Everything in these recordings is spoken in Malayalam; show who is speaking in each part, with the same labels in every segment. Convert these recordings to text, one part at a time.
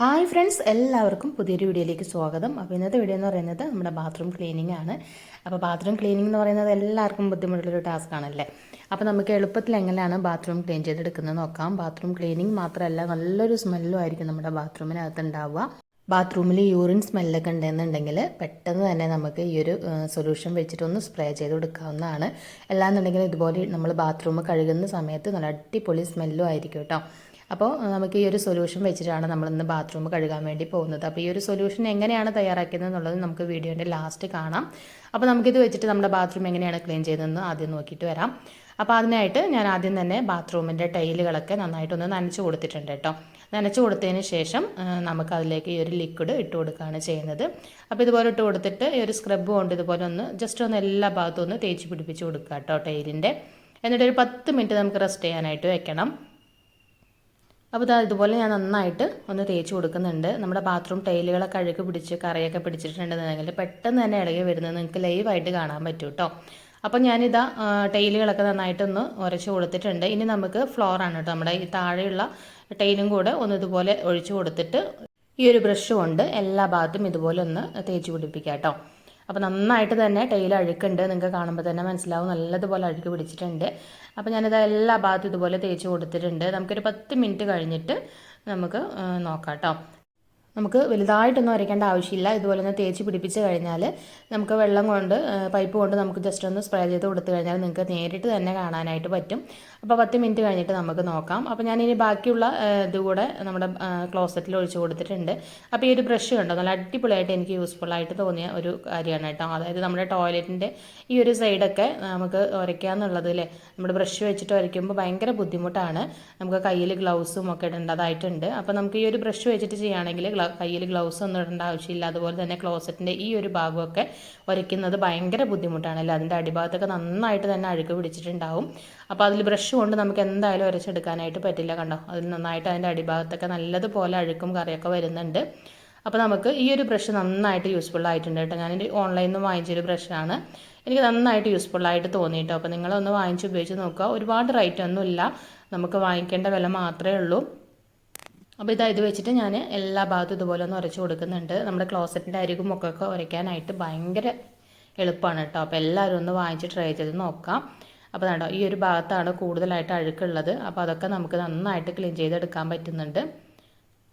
Speaker 1: ഹായ് ഫ്രണ്ട്സ് എല്ലാവർക്കും പുതിയൊരു വീഡിയോയിലേക്ക് സ്വാഗതം. അപ്പോൾ ഇന്നത്തെ വീഡിയോ എന്ന് പറയുന്നത് നമ്മുടെ ബാത്റൂം ക്ലീനിങ് ആണ്. അപ്പോൾ ബാത്റൂം ക്ലീനിങ് എന്ന് പറയുന്നത് എല്ലാവർക്കും ബുദ്ധിമുട്ടുള്ളൊരു ടാസ്ക് ആണല്ലേ? അപ്പോൾ നമുക്ക് എളുപ്പത്തിൽ എങ്ങനെയാണ് ബാത്റൂം ക്ലീൻ ചെയ്തെടുക്കുന്നത് നോക്കാം. ബാത്റൂം ക്ലീനിങ് മാത്രമല്ല നല്ലൊരു സ്മെല്ലും ആയിരിക്കും നമ്മുടെ ബാത്റൂമിനകത്ത് ഉണ്ടാവുക. ബാത്റൂമിൽ യൂറിൻ സ്മെല്ലൊക്കെ ഉണ്ടെന്നുണ്ടെങ്കിൽ പെട്ടെന്ന് തന്നെ നമുക്ക് ഈ ഒരു സൊല്യൂഷൻ വെച്ചിട്ട് ഒന്ന് സ്പ്രേ ചെയ്ത് കൊടുക്കാവുന്നതാണ്. അല്ലാന്നുണ്ടെങ്കിൽ ഇതുപോലെ നമ്മൾ ബാത്റൂം കഴുകുന്ന സമയത്ത് നല്ല അടിപൊളി സ്മെല്ലും ആയിരിക്കും കേട്ടോ. അപ്പോൾ നമുക്ക് ഈ ഒരു സൊല്യൂഷൻ വെച്ചിട്ടാണ് നമ്മളിന്ന് ബാത്റൂം കഴുകാൻ വേണ്ടി പോകുന്നത്. അപ്പോൾ ഈ ഒരു സൊല്യൂഷൻ എങ്ങനെയാണ് തയ്യാറാക്കുന്നത് എന്നുള്ളത് നമുക്ക് വീഡിയോന്റെ ലാസ്റ്റ് കാണാം. അപ്പോൾ നമുക്കിത് വെച്ചിട്ട് നമ്മുടെ ബാത്റൂം എങ്ങനെയാണ് ക്ലീൻ ചെയ്തതെന്ന് ആദ്യം നോക്കിയിട്ട് വരാം. അപ്പോൾ അതിനായിട്ട് ഞാൻ ആദ്യം തന്നെ ബാത്റൂമിന്റെ ടൈലുകളൊക്കെ നന്നായിട്ടൊന്ന് നനച്ച് കൊടുത്തിട്ടുണ്ട് കേട്ടോ. നനച്ച് കൊടുത്തതിന് ശേഷം നമുക്ക് അതിലേക്ക് ഈ ഒരു ലിക്വിഡ് ഇട്ട് കൊടുക്കുകയാണ് ചെയ്യുന്നത്. അപ്പോൾ ഇതുപോലെ ഇട്ട് കൊടുത്തിട്ട് ഈ ഒരു സ്ക്രബ് കൊണ്ട് ഇതുപോലെ ഒന്ന് ജസ്റ്റ് ഒന്ന് എല്ലാ ഭാഗത്തും ഒന്ന് തേച്ച് പിടിപ്പിച്ച് കൊടുക്കുക കേട്ടോ ടൈലിന്റെ എന്നിട്ട് ഒരു പത്ത് മിനിറ്റ് നമുക്ക് റെസ്റ്റ് ചെയ്യാനായിട്ട് വെക്കണം. അപ്പോൾ ഇതാ ഇതുപോലെ ഞാൻ നന്നായിട്ട് ഒന്ന് തേച്ച് കൊടുക്കുന്നുണ്ട്. നമ്മുടെ ബാത്റൂം ടൈലുകളൊക്കെ അഴുക്ക് പിടിച്ച് കറയൊക്കെ പിടിച്ചിട്ടുണ്ടെന്നുണ്ടെങ്കിൽ പെട്ടെന്ന് തന്നെ ഇളകി വരുന്നത് നിങ്ങൾക്ക് ലൈവായിട്ട് കാണാൻ പറ്റും കേട്ടോ അപ്പോൾ ഞാനിതാ ടൈലുകളൊക്കെ നന്നായിട്ടൊന്ന് ഉരച്ച് കൊടുത്തിട്ടുണ്ട്. ഇനി നമുക്ക് ഫ്ലോറാണ് കേട്ടോ നമ്മുടെ ഈ താഴെയുള്ള ടൈലും കൂടെ ഒന്ന് ഇതുപോലെ ഒഴിച്ചു കൊടുത്തിട്ട് ഈ ഒരു ബ്രഷ് കൊണ്ട് എല്ലാ ഭാഗത്തും ഇതുപോലെ ഒന്ന് തേച്ച് പിടിപ്പിക്കാം കേട്ടോ അപ്പോൾ നന്നായിട്ട് തന്നെ ടൈൽ അഴുക്കുണ്ട്. നിങ്ങൾക്ക് കാണുമ്പോൾ തന്നെ മനസ്സിലാവും. നല്ലതുപോലെ അഴുക്ക് പിടിച്ചിട്ടുണ്ട്. അപ്പോൾ ഞാനിത് എല്ലാ ഭാഗത്തും ഇതുപോലെ തേച്ച് കൊടുത്തിട്ടുണ്ട്. നമുക്കൊരു പത്ത് മിനിറ്റ് കഴിഞ്ഞിട്ട് നമുക്ക് നോക്കാം കേട്ടോ നമുക്ക് വലുതായിട്ടൊന്നും അരയ്ക്കേണ്ട ആവശ്യമില്ല. ഇതുപോലെ ഒന്ന് തേച്ച് പിടിപ്പിച്ച് കഴിഞ്ഞാൽ നമുക്ക് വെള്ളം കൊണ്ട് പൈപ്പ് കൊണ്ട് നമുക്ക് ജസ്റ്റ് ഒന്ന് സ്പ്രേ ചെയ്ത് കൊടുത്തു കഴിഞ്ഞാൽ നിങ്ങൾക്ക് നേരിട്ട് തന്നെ കാണാനായിട്ട് പറ്റും. അപ്പോൾ പത്ത് മിനിറ്റ് കഴിഞ്ഞിട്ട് നമുക്ക് നോക്കാം. അപ്പോൾ ഞാൻ ഇനി ബാക്കിയുള്ള ഇതുകൂടെ നമ്മുടെ ക്ലോസറ്റിൽ ഒഴിച്ച് കൊടുത്തിട്ടുണ്ട്. അപ്പോൾ ഈ ഒരു ബ്രഷ് കണ്ടോ? നല്ല അടിപൊളിയായിട്ട് എനിക്ക് യൂസ്ഫുൾ ആയിട്ട് തോന്നിയ ഒരു കാര്യമാണ് കേട്ടോ. അതായത് നമ്മുടെ ടോയ്ലറ്റിന്റെ ഈ ഒരു സൈഡൊക്കെ നമുക്ക് ഉരയ്ക്കാന്നുള്ളത് അല്ലേ നമ്മുടെ ബ്രഷ് വെച്ചിട്ട് ഉരയ്ക്കുമ്പോൾ ഭയങ്കര ബുദ്ധിമുട്ടാണ്. നമുക്ക് കയ്യിൽ ഗ്ലൗസും ഒക്കെ ഇടേണ്ടതായിട്ടുണ്ട്. അപ്പോൾ നമുക്ക് ഈ ഒരു ബ്രഷ് വെച്ചിട്ട് ചെയ്യുകയാണെങ്കിൽ കയ്യിൽ ഗ്ലൗസ് ഒന്നും ഇടേണ്ട ആവശ്യമില്ല. അതുപോലെ തന്നെ ക്ലോസറ്റിന്റെ ഈ ഒരു ഭാഗമൊക്കെ ഉരയ്ക്കുന്നത് ഭയങ്കര ബുദ്ധിമുട്ടാണല്ലോ? അതിന്റെ അടിഭാഗത്തൊക്കെ നന്നായിട്ട് തന്നെ അഴുക്ക് പിടിച്ചിട്ടുണ്ടാവും. അപ്പോൾ അതിൽ ബ്രഷ് കൊണ്ട് നമുക്ക് എന്തായാലും ഉരച്ചെടുക്കാനായിട്ട് പറ്റില്ല കണ്ടോ? അതിൽ നന്നായിട്ട് അതിന്റെ അടിഭാഗത്തൊക്കെ നല്ലതുപോലെ അഴുക്കും കറിയൊക്കെ വരുന്നുണ്ട്. അപ്പോൾ നമുക്ക് ഈ ഒരു ബ്രഷ് നന്നായിട്ട് യൂസ്ഫുൾ ആയിട്ടുണ്ട് കേട്ടോ. ഞാൻ ഓൺലൈനിൽ നിന്ന് വാങ്ങിച്ചൊരു ബ്രഷാണ്. എനിക്ക് നന്നായിട്ട് യൂസ്ഫുൾ ആയിട്ട് തോന്നിയിട്ടോ? അപ്പോൾ നിങ്ങളൊന്ന് വാങ്ങിച്ച് ഉപയോഗിച്ച് നോക്കുക. ഒരുപാട് റേറ്റ് ഒന്നുമില്ല. നമുക്ക് വാങ്ങിക്കേണ്ട വില മാത്രമേ ഉള്ളൂ. അപ്പോൾ ഇതാ ഇത് വെച്ചിട്ട് ഞാൻ എല്ലാ ഭാഗത്തും ഇതുപോലെ ഒന്ന് ഉരച്ച് കൊടുക്കുന്നുണ്ട്. നമ്മുടെ ക്ലോസറ്റിന്റെ അരികും മുക്കൊക്കെ ഉരയ്ക്കാനായിട്ട് ഭയങ്കര എളുപ്പമാണ് കേട്ടോ. അപ്പോൾ എല്ലാവരും ഒന്ന് വാങ്ങിച്ച് ട്രൈ ചെയ്ത് നോക്കാം. അപ്പോൾ കണ്ടോ ഈ ഒരു ഭാഗത്താണ് കൂടുതലായിട്ട് അഴുക്കുള്ളത്. അപ്പോൾ അതൊക്കെ നമുക്ക് നന്നായിട്ട് ക്ലീൻ ചെയ്തെടുക്കാൻ പറ്റുന്നുണ്ട്.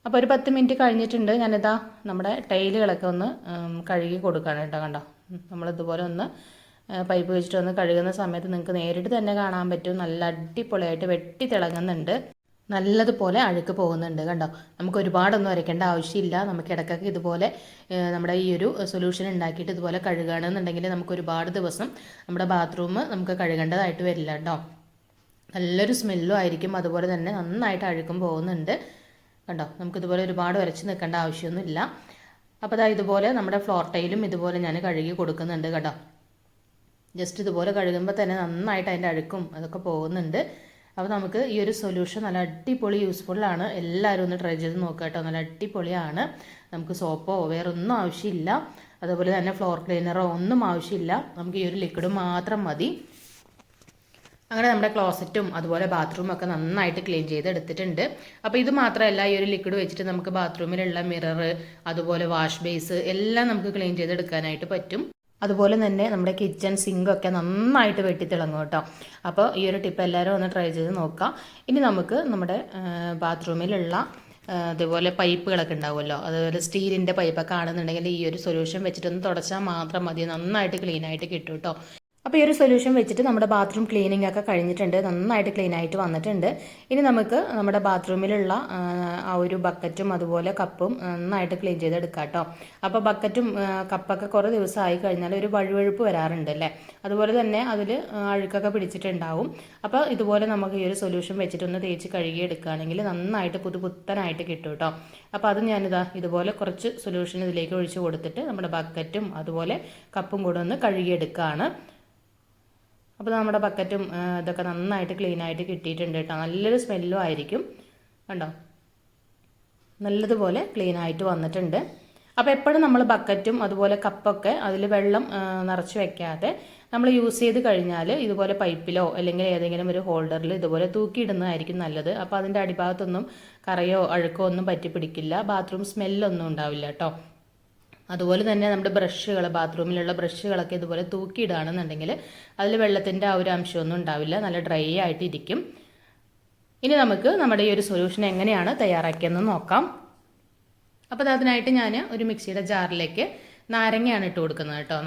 Speaker 1: അപ്പോൾ ഒരു പത്ത് മിനിറ്റ് കഴിഞ്ഞിട്ടുണ്ട്. ഞാനിതാ നമ്മുടെ ടൈലുകളൊക്കെ ഒന്ന് കഴുകി കൊടുക്കുകയാണ് കേട്ടോ. കണ്ടോ നമ്മളിതുപോലെ ഒന്ന് പൈപ്പ് വെച്ചിട്ട് ഒന്ന് കഴുകുന്ന സമയത്ത് നിങ്ങൾക്ക് നേരിട്ട് തന്നെ കാണാൻ പറ്റും. നല്ല അടിപൊളിയായിട്ട് വെട്ടി തിളങ്ങുന്നുണ്ട്. നല്ലതുപോലെ അഴുക്ക് പോകുന്നുണ്ട് കണ്ടോ? നമുക്ക് ഒരുപാടൊന്നും അരയ്ക്കേണ്ട ആവശ്യമില്ല. നമുക്ക് ഇടയ്ക്കൊക്കെ ഇതുപോലെ നമ്മുടെ ഈ ഒരു സൊല്യൂഷൻ ഉണ്ടാക്കിയിട്ട് ഇതുപോലെ കഴുകുകയാണെന്നുണ്ടെങ്കിൽ നമുക്ക് ഒരുപാട് ദിവസം നമ്മുടെ ബാത്റൂം നമുക്ക് കഴുകേണ്ടതായിട്ട് വരില്ല കേട്ടോ. നല്ലൊരു സ്മെല്ലും ആയിരിക്കും. അതുപോലെ തന്നെ നന്നായിട്ട് അഴുക്കും പോകുന്നുണ്ട് കണ്ടോ? നമുക്കിതുപോലെ ഒരുപാട് ഉരച്ച് നിൽക്കേണ്ട ആവശ്യമൊന്നുമില്ല. അപ്പോൾ അതാ ഇതുപോലെ നമ്മുടെ ഫ്ലോർ ടൈലും ഇതുപോലെ ഞാൻ കഴുകി കൊടുക്കുന്നുണ്ട് കേട്ടോ ജസ്റ്റ് ഇതുപോലെ കഴുകുമ്പോൾ തന്നെ നന്നായിട്ട് അതിന്റെ അഴുക്കും അതൊക്കെ പോകുന്നുണ്ട്. അപ്പോൾ നമുക്ക് ഈ ഒരു സൊല്യൂഷൻ നല്ല അടിപൊളി യൂസ്ഫുള്ളാണ് എല്ലാവരും ഒന്ന് ട്രൈ ചെയ്ത് നോക്കുക കേട്ടോ. നല്ല അടിപൊളിയാണ്. നമുക്ക് സോപ്പോ വേറെ ഒന്നും ആവശ്യമില്ല. അതുപോലെ തന്നെ ഫ്ലോർ ക്ലീനറോ ഒന്നും ആവശ്യമില്ല. നമുക്ക് ഈ ഒരു ലിക്വിഡ് മാത്രം മതി. അങ്ങനെ നമ്മുടെ ക്ലോസറ്റും അതുപോലെ ബാത്റൂമും ഒക്കെ നന്നായിട്ട് ക്ലീൻ ചെയ്ത് എടുത്തിട്ടുണ്ട്. അപ്പോൾ ഇത് മാത്രമല്ല ഈ ഒരു ലിക്വിഡ് വെച്ചിട്ട് നമുക്ക് ബാത്റൂമിലുള്ള മിറർ അതുപോലെ വാഷ് ബേസ് എല്ലാം നമുക്ക് ക്ലീൻ ചെയ്തെടുക്കാനായിട്ട് പറ്റും. അതുപോലെ തന്നെ നമ്മുടെ കിച്ചൺ സിങ്കൊക്കെ നന്നായിട്ട് വെട്ടിത്തിളങ്ങും കേട്ടോ. അപ്പോൾ ഈ ഒരു ടിപ്പ് എല്ലാവരും ഒന്ന് ട്രൈ ചെയ്ത് നോക്കാം. ഇനി നമുക്ക് നമ്മുടെ ബാത്റൂമിലുള്ള അതുപോലെ പൈപ്പുകളൊക്കെ ഉണ്ടാവുമല്ലോ. അതുപോലെ സ്റ്റീലിന്റെ പൈപ്പൊക്കെ ആണെന്നുണ്ടെങ്കിൽ ഈ ഒരു സൊല്യൂഷൻ വെച്ചിട്ടൊന്ന് തുടച്ചാൽ മാത്രം മതി. നന്നായിട്ട് ക്ലീനായിട്ട് കിട്ടും കേട്ടോ. അപ്പോൾ ഈ ഒരു സൊല്യൂഷൻ വെച്ചിട്ട് നമ്മുടെ ബാത്റൂം ക്ലീനിങ് ഒക്കെ കഴിഞ്ഞിട്ടുണ്ട്. നന്നായിട്ട് ക്ലീൻ ആയിട്ട് വന്നിട്ടുണ്ട്. ഇനി നമുക്ക് നമ്മുടെ ബാത്റൂമിലുള്ള ആ ഒരു ബക്കറ്റും അതുപോലെ കപ്പും നന്നായിട്ട് ക്ലീൻ ചെയ്തെടുക്കാം കേട്ടോ അപ്പോൾ ബക്കറ്റും കപ്പൊക്കെ കുറേ ദിവസമായി കഴിഞ്ഞാൽ ഒരു വഴുവഴുപ്പ് വരാറുണ്ട് അല്ലേ? അതുപോലെ തന്നെ അതിൽ അഴുക്കൊക്കെ പിടിച്ചിട്ടുണ്ടാവും. അപ്പോൾ ഇതുപോലെ നമുക്ക് ഈ ഒരു സൊല്യൂഷൻ വെച്ചിട്ടൊന്ന് തേച്ച് കഴുകി എടുക്കുകയാണെങ്കിൽ നന്നായിട്ട് പുതുപുത്തനായിട്ട് കിട്ടും കേട്ടോ. അപ്പോൾ അത് ഞാനിതാ ഇതുപോലെ കുറച്ച് സൊല്യൂഷൻ ഇതിലേക്ക് ഒഴിച്ച് കൊടുത്തിട്ട് നമ്മുടെ ബക്കറ്റും അതുപോലെ കപ്പും കൂടെ ഒന്ന് കഴുകിയെടുക്കുകയാണ് അപ്പോൾ നമ്മുടെ ബക്കറ്റും ഇതൊക്കെ നന്നായിട്ട് ക്ലീൻ ആയിട്ട് കിട്ടിയിട്ടുണ്ട് കേട്ടോ. നല്ലൊരു സ്മെല്ലും ആയിരിക്കും. കണ്ടോ? നല്ലതുപോലെ ക്ലീൻ ആയിട്ട് വന്നിട്ടുണ്ട്. അപ്പോൾ എപ്പോഴും നമ്മൾ ബക്കറ്റും അതുപോലെ കപ്പൊക്കെ അതിൽ വെള്ളം നിറച്ച് വെക്കാതെ നമ്മൾ യൂസ് ചെയ്ത് കഴിഞ്ഞാൽ ഇതുപോലെ പൈപ്പിലോ അല്ലെങ്കിൽ ഏതെങ്കിലും ഒരു ഹോൾഡറിൽ ഇതുപോലെ തൂക്കിയിടുന്നതായിരിക്കും നല്ലത്. അപ്പോൾ അതിന്റെ അടിഭാഗത്തൊന്നും കറയോ അഴുക്കോ ഒന്നും പറ്റി പിടിക്കില്ല ബാത്റൂം സ്മെല്ലൊന്നും ഉണ്ടാവില്ല കേട്ടോ. അതുപോലെ തന്നെ നമ്മുടെ ബ്രഷുകൾ ബാത്റൂമിലുള്ള ബ്രഷുകളൊക്കെ ഇതുപോലെ തൂക്കിയിടുകയാണെന്നുണ്ടെങ്കിൽ അതിൽ വെള്ളത്തിന്റെ ആ ഒരു അംശമൊന്നും ഉണ്ടാവില്ല. നല്ല ഡ്രൈ ആയിട്ടിരിക്കും. ഇനി നമുക്ക് നമ്മുടെ ഈ ഒരു സൊല്യൂഷൻ എങ്ങനെയാണ് തയ്യാറാക്കിയെന്ന് നോക്കാം. അപ്പോൾ അതിനായിട്ട് ഞാൻ ഒരു മിക്സിയുടെ ജാറിലേക്ക് നാരങ്ങയാണ് ഇട്ട് കൊടുക്കുന്നത് കേട്ടോ.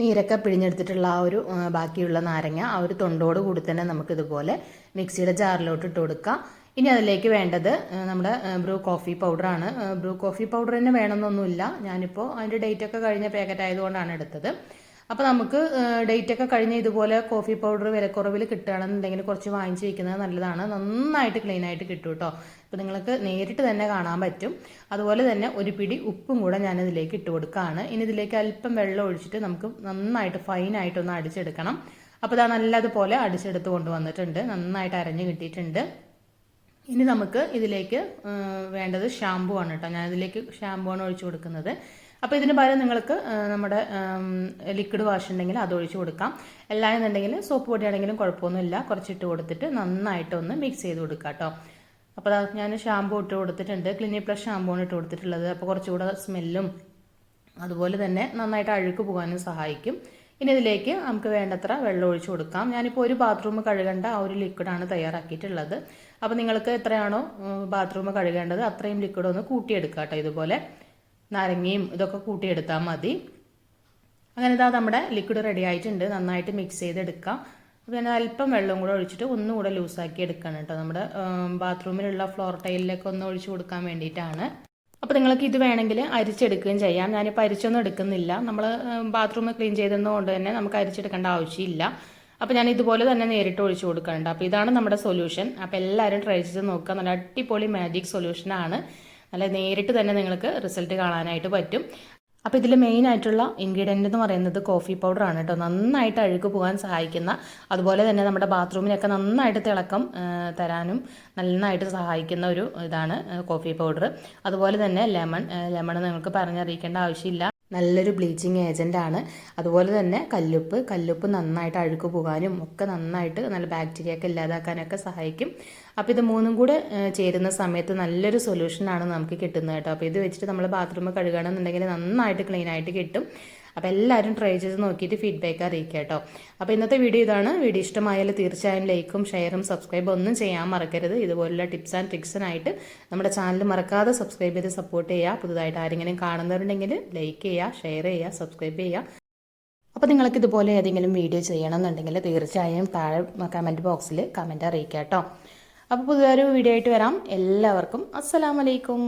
Speaker 1: നീരൊക്കെ പിഴിഞ്ഞെടുത്തിട്ടുള്ള ആ ഒരു ബാക്കിയുള്ള നാരങ്ങ ആ ഒരു തൊണ്ടോട് കൂടി തന്നെ നമുക്കിതുപോലെ മിക്സിയുടെ ജാറിലോട്ട് ഇട്ട് കൊടുക്കാം. ഇനി അതിലേക്ക് വേണ്ടത് നമ്മുടെ ബ്രൂ കോഫി പൗഡറാണ് ബ്രൂ കോഫി പൗഡർ തന്നെ വേണമെന്നൊന്നുമില്ല. ഞാനിപ്പോൾ അതിന്റെ ഡേറ്റ് ഒക്കെ കഴിഞ്ഞ പാക്കറ്റ് ആയതുകൊണ്ടാണ് എടുത്തത്. അപ്പോൾ നമുക്ക് ഡേറ്റ് ഒക്കെ കഴിഞ്ഞ് ഇതുപോലെ കോഫി പൗഡർ വിലക്കുറവിൽ കിട്ടുകയാണെന്നുണ്ടെങ്കിൽ കുറച്ച് വാങ്ങിച്ച് വയ്ക്കുന്നത് നല്ലതാണ്. നന്നായിട്ട് ക്ലീൻ ആയിട്ട് കിട്ടും കേട്ടോ ഇപ്പോൾ നിങ്ങൾക്ക് നേരിട്ട് തന്നെ കാണാൻ പറ്റും. അതുപോലെ തന്നെ ഒരു പിടി ഉപ്പും കൂടെ ഞാൻ ഇതിലേക്ക് ഇട്ട് കൊടുക്കുകയാണ്. ഇനി ഇതിലേക്ക് അല്പം വെള്ളം ഒഴിച്ചിട്ട് നമുക്ക് നന്നായിട്ട് ഫൈനായിട്ടൊന്ന് അടിച്ചെടുക്കണം. അപ്പോൾ ഇതാ നല്ലതുപോലെ അടിച്ചെടുത്ത് കൊണ്ടുവന്നിട്ടുണ്ട്. നന്നായിട്ട് അരഞ്ഞ് കിട്ടിയിട്ടുണ്ട്. ഇനി നമുക്ക് ഇതിലേക്ക് വേണ്ടത് ഷാമ്പു ആണ് കേട്ടോ. ഞാൻ ഇതിലേക്ക് ഷാമ്പു ആണ് ഒഴിച്ചു കൊടുക്കുന്നത്. അപ്പോൾ ഇതിന് പകരം നിങ്ങൾക്ക് നമ്മുടെ ലിക്വിഡ് വാഷ് ഉണ്ടെങ്കിൽ അത് ഒഴിച്ചു കൊടുക്കാം. അല്ലായെന്നുണ്ടെങ്കിൽ സോപ്പ് പൊടിയാണെങ്കിലും കുഴപ്പമൊന്നുമില്ല. കുറച്ചിട്ട് കൊടുത്തിട്ട് നന്നായിട്ട് ഒന്ന് മിക്സ് ചെയ്ത് കൊടുക്കാം കേട്ടോ. അപ്പോൾ ഞാൻ ഷാമ്പു ഇട്ട് കൊടുത്തിട്ടുണ്ട്. ക്ലിനിക് പ്ലസ് ഷാമ്പു ആണ് ഇട്ട് കൊടുത്തിട്ടുള്ളത്. അപ്പോൾ കുറച്ചുകൂടെ സ്മെല്ലും അതുപോലെ തന്നെ നന്നായിട്ട് അഴുക്ക് പോകാനും സഹായിക്കും. ഇനി ഇതിലേക്ക് നമുക്ക് വേണ്ടത്ര വെള്ളം ഒഴിച്ചു കൊടുക്കാം. ഞാനിപ്പോൾ ഒരു ബാത്റൂം കഴുകേണ്ട ആ ഒരു ലിക്വിഡാണ് തയ്യാറാക്കിയിട്ടുള്ളത്. അപ്പോൾ നിങ്ങൾക്ക് എത്രയാണോ ബാത്റൂം കഴുകേണ്ടത് അത്രയും ലിക്വിഡ് ഒന്ന് കൂട്ടിയെടുക്കുക കേട്ടോ ഇതുപോലെ. നാരങ്ങയും ഇതൊക്കെ കൂട്ടിയെടുത്താൽ മതി. അങ്ങനെ ഇതാ നമ്മുടെ ലിക്വിഡ് റെഡി ആയിട്ടുണ്ട്. നന്നായിട്ട് മിക്സ് ചെയ്തെടുക്കാം. അപ്പോൾ അല്പം വെള്ളം കൂടെ ഒഴിച്ചിട്ട് ഒന്നുകൂടെ ലൂസാക്കി എടുക്കണം കേട്ടോ നമ്മുടെ ബാത്റൂമിലുള്ള ഫ്ലോർ ടൈലിലൊക്കെ ഒന്ന് ഒഴിച്ചു കൊടുക്കാൻ വേണ്ടിയിട്ടാണ്. അപ്പോൾ നിങ്ങൾക്ക് ഇത് വേണമെങ്കിൽ അരിച്ചെടുക്കുകയും ചെയ്യാം. ഞാനിപ്പോൾ അരിച്ചൊന്നും എടുക്കുന്നില്ല. നമ്മൾ ബാത്റൂം ക്ലീൻ ചെയ്തതുകൊണ്ട് തന്നെ നമുക്ക് അരിച്ചെടുക്കേണ്ട ആവശ്യമില്ല. അപ്പോൾ ഞാൻ ഇതുപോലെ തന്നെ നേരിട്ട് ഒഴിച്ചു കൊടുക്കുന്നുണ്ട് അപ്പോൾ ഇതാണ് നമ്മുടെ സൊല്യൂഷൻ അപ്പോൾ എല്ലാവരും ട്രൈ ചെയ്ത് നോക്കുക. നല്ല അടിപൊളി മാജിക് സൊല്യൂഷനാണ് നല്ല നേരിട്ട് തന്നെ നിങ്ങൾക്ക് റിസൾട്ട് കാണാനായിട്ട് പറ്റും. അപ്പോൾ ഇതിൽ മെയിൻ ആയിട്ടുള്ള ഇൻഗ്രീഡിയന്റ് എന്ന് പറയുന്നത് കോഫി പൗഡറാണ് കേട്ടോ. നന്നായിട്ട് അഴുക്ക് പോകാൻ സഹായിക്കുന്ന അതുപോലെ തന്നെ നമ്മുടെ ബാത്റൂമിനൊക്കെ നന്നായിട്ട് തിളക്കം തരാനും നന്നായിട്ട് സഹായിക്കുന്ന ഒരു ഇതാണ് കോഫി പൗഡർ അതുപോലെ തന്നെ ലെമൺ ലെമൺ നിങ്ങൾക്ക് പറഞ്ഞറിയിക്കേണ്ട ആവശ്യമില്ല. നല്ലൊരു ബ്ലീച്ചിങ് ആണ്. അതുപോലെ തന്നെ കല്ലുപ്പ് കല്ലുപ്പ് നന്നായിട്ട് അഴുക്ക് പോകാനും ഒക്കെ നന്നായിട്ട് നല്ല ബാക്ടീരിയ ഒക്കെ ഇല്ലാതാക്കാനൊക്കെ സഹായിക്കും. അപ്പോൾ ഇത് മൂന്നും കൂടെ ചേരുന്ന സമയത്ത് നല്ലൊരു സൊല്യൂഷനാണ് നമുക്ക് കിട്ടുന്നത് കേട്ടോ. അപ്പോൾ ഇത് വെച്ചിട്ട് നമ്മൾ ബാത്റൂം കഴുകണമെന്നുണ്ടെങ്കിൽ നന്നായിട്ട് ക്ലീനായിട്ട് കിട്ടും. അപ്പോൾ എല്ലാവരും ട്രൈ ചെയ്ത് നോക്കിയിട്ട് ഫീഡ്ബാക്ക് അറിയിക്കുക കേട്ടോ. അപ്പോൾ ഇന്നത്തെ വീഡിയോ ഇതാണ്. വീഡിയോ ഇഷ്ടമായാൽ തീർച്ചയായും ലൈക്കും ഷെയറും സബ്സ്ക്രൈബും ഒന്നും ചെയ്യാൻ മറക്കരുത്. ഇതുപോലുള്ള ടിപ്സ് ആൻഡ് ട്രിക്സിനായിട്ട് നമ്മുടെ ചാനൽ മറക്കാതെ സബ്സ്ക്രൈബ് ചെയ്ത് സപ്പോർട്ട് ചെയ്യുക. പുതുതായിട്ട് ആരെങ്കിലും കാണുന്നവരുണ്ടെങ്കിൽ ലൈക്ക് ചെയ്യുക ഷെയർ ചെയ്യുക സബ്സ്ക്രൈബ് ചെയ്യുക. അപ്പോൾ നിങ്ങൾക്ക് ഇതുപോലെ ഏതെങ്കിലും വീഡിയോ ചെയ്യണമെന്നുണ്ടെങ്കിൽ തീർച്ചയായും താഴെ കമന്റ് ബോക്സിൽ കമന്റ് അറിയിക്കാം കേട്ടോ. അപ്പോൾ പുതിയൊരു വീഡിയോ ആയിട്ട് വരാം. എല്ലാവർക്കും അസ്സലാമലൈക്കും